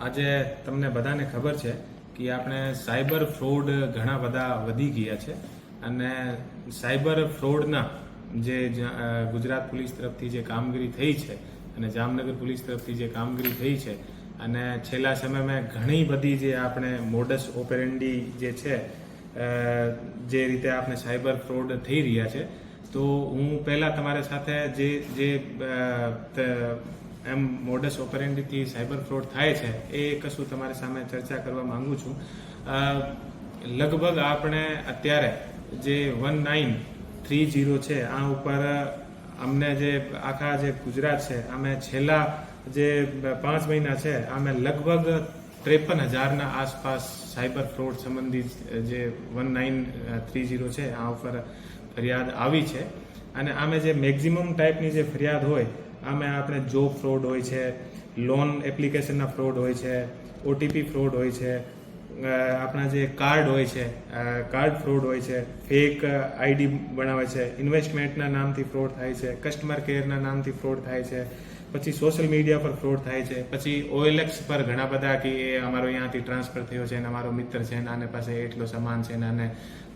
આજે તમને બધાને ખબર છે કે આપણે સાયબર ફ્રોડ ઘણા બધા વધી ગયા છે અને સાયબર ફ્રોડના જે ગુજરાત પોલીસ તરફથી જે કામગીરી થઈ છે અને જામનગર પોલીસ તરફથી જે કામગીરી થઈ છે અને છેલ્લા સમયમાં ઘણી બધી જે આપણે મોડસ ઓપેરેન્ડી જે છે જે રીતે આપણે સાયબર ફ્રોડ થઈ રહ્યા છે, તો હું પહેલાં તમારી સાથે જે જે એમ મોડસ ઓપરેન્ડીથી સાયબર ફ્રોડ થાય છે, એ કશું તમારી સામે ચર્ચા કરવા માંગુ છું. લગભગ આપણે અત્યારે જે વન નાઇન થ્રી જીરો છે, આ ઉપર અમને જે આખા જે ગુજરાત છે, અમે છેલ્લા જે પાંચ મહિના છે, અમે લગભગ ત્રેપન હજારના આસપાસ સાયબર ફ્રોડ સંબંધિત જે વન નાઇન થ્રી જીરો છે, આ ઉપર ફરિયાદ આવી છે. અને આમે જે મેક્ઝિમમ ટાઈપની જે ફરિયાદ હોય આમે આપણે જોબ ફ્રોડ હોય છે લોન એપ્લિકેશનના ફ્રોડ હોય છે ઓટીપી ફ્રોડ હોય છે આપણા જે કાર્ડ હોય છે કાર્ડ ફ્રોડ હોય છે ફેક આઈડી બનાવે છે ઇન્વેસ્ટમેન્ટના નામથી ફ્રોડ થાય છે કસ્ટમર કેરના નામથી ફ્રોડ થાય છે, પછી સોશિયલ મીડિયા પર ફ્રોડ થાય છે, પછી ઓએલએક્સ પર ઘણા બધા કે એ અમારો અહીંયાથી ટ્રાન્સફર થયો છે, અને અમારો મિત્ર છે, અને આને પાસે એટલો સામાન છે, અને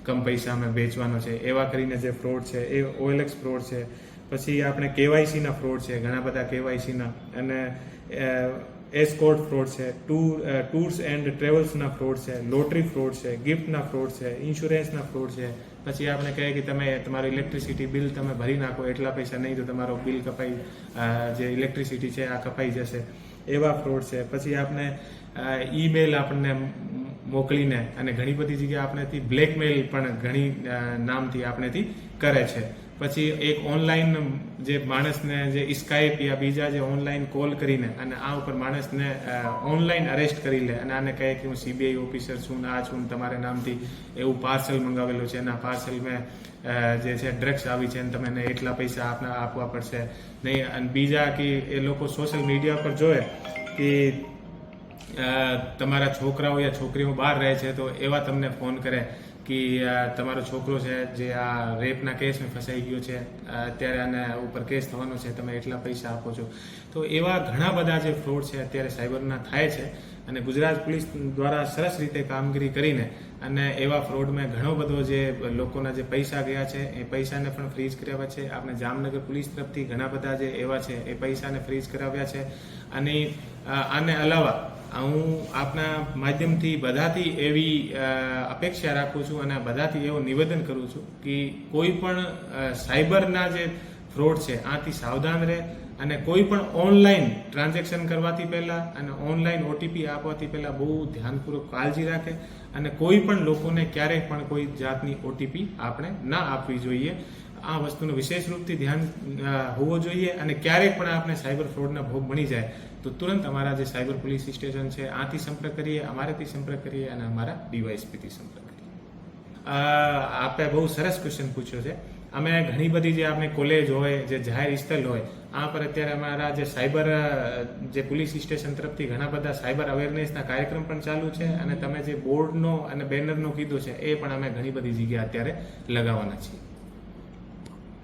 કમ પૈસા અમે વેચવાનો છે, એવા કરીને જે ફ્રોડ છે, એ ઓએલએક્સ ફ્રોડ છે પછી આપણે કેવાયસીના ફ્રોડ છે, ઘણા બધા કેવાયસીના. અને એસ્કોર્ટ ફ્રોડ છે ટૂર ટૂર્સ એન્ડ ટ્રેવલ્સના ફ્રોડ છે, લોટરી ફ્રોડ છે, ગિફ્ટના ફ્રોડ છે, ઇન્સ્યોરન્સના ફ્રોડ છે. પછી આપણે કહીએ કે તમે તમારું ઇલેક્ટ્રિસિટી બિલ તમે ભરી નાખો, એટલા પૈસા નહીં તો તમારો બિલ કપાઈ જે ઇલેક્ટ્રિસિટી છે આ કપાઈ જશે. એવા ફ્રોડ છે. પછી આપણે ઈમેલ આપણને મોકલીને અને ઘણી બધી જગ્યાએ આપણેથી બ્લેકમેલ પણ ઘણી નામથી આપણેથી કરે છે. પછી એક ઓનલાઈન જે માણસને જે સ્કાઈપ યા બીજા જે ઓનલાઈન કોલ કરીને અને આ ઉપર માણસને ઓનલાઈન અરેસ્ટ કરી લે અને આને કહે કે હું સીબીઆઈ ઓફિસર છું ને આ છું તમારા નામથી એવું પાર્સલ મંગાવેલું છે. એના પાર્સલ મેં જે છે ડ્રગ્સ આવી છે અને તમે એટલા પૈસા આપના, આપવા પડશે. નહીં, અને બીજા કે એ લોકો સોશિયલ મીડિયા પર જોવે કે તમારા છોકરાઓ યા છોકરીઓ બહાર રહે છે તો એવા તમને ફોન કરે. કે તમારો છોકરો છે જે આ રેપના કેસમાં ફસાઈ ગયો છે, અત્યારે આને ઉપર કેસ થવાનો છે, તમે એટલા પૈસા આપો છો. તો એવા ઘણા બધા જે ફ્રોડ છે અત્યારે સાયબરના થાય છે અને ગુજરાત પોલીસ દ્વારા સરસ રીતે કામગીરી કરીને અને એવા ફ્રોડમાં ઘણો બધો જે લોકોના જે પૈસા ગયા છે, એ પૈસાને પણ ફ્રીઝ કરાવ્યા છે. આપણે જામનગર પોલીસ તરફથી ઘણા બધા જે એવા છે, એ પૈસાને ફ્રીઝ કરાવ્યા છે. અને આને અલાવા હું આપના માધ્યમથી બધાથી એવી અપેક્ષા રાખું છું અને બધાથી એવું નિવેદન કરું છું કે કોઈ પણ સાયબરના જે ફ્રોડ છે, આથી સાવધાન રહે અને કોઈ પણ ઓનલાઈન ટ્રાન્ઝેક્શન કરવાથી પહેલાં અને ઓનલાઈન ઓટીપી આપવાથી પહેલાં બહુ ધ્યાનપૂર્વક કાળજી રાખે અને કોઈ પણ લોકોને ક્યારેય પણ કોઈ જાતની ઓટીપી આપણે ના આપવી જોઈએ. આ વસ્તુનું વિશેષ રૂપથી ધ્યાન હોવો જોઈએ અને ક્યારેક પણ આપણે સાયબર ફ્રોડના ભોગ બની જાય, તો તુરંત અમારા જે સાયબર પોલીસ સ્ટેશન છે, આથી સંપર્ક કરીએ, અમારેથી સંપર્ક કરીએ અને અમારા ડીવાયએસપીથી સંપર્ક કરીએ. આપે બહુ સરસ ક્વેશ્ચન પૂછ્યો છે. અમે ઘણી બધી જે આપણે કોલેજ હોય, જે જાહેર સ્થળ હોય, આ પર અત્યારે અમારા જે સાયબર જે પોલીસ સ્ટેશન તરફથી ઘણા બધા સાયબર અવેરનેસના કાર્યક્રમ પણ ચાલુ છે અને તમે જે બોર્ડનો અને બેનરનો કીધું છે, એ પણ અમે ઘણી બધી જગ્યાએ અત્યારે લગાવવાના છીએ.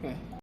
对。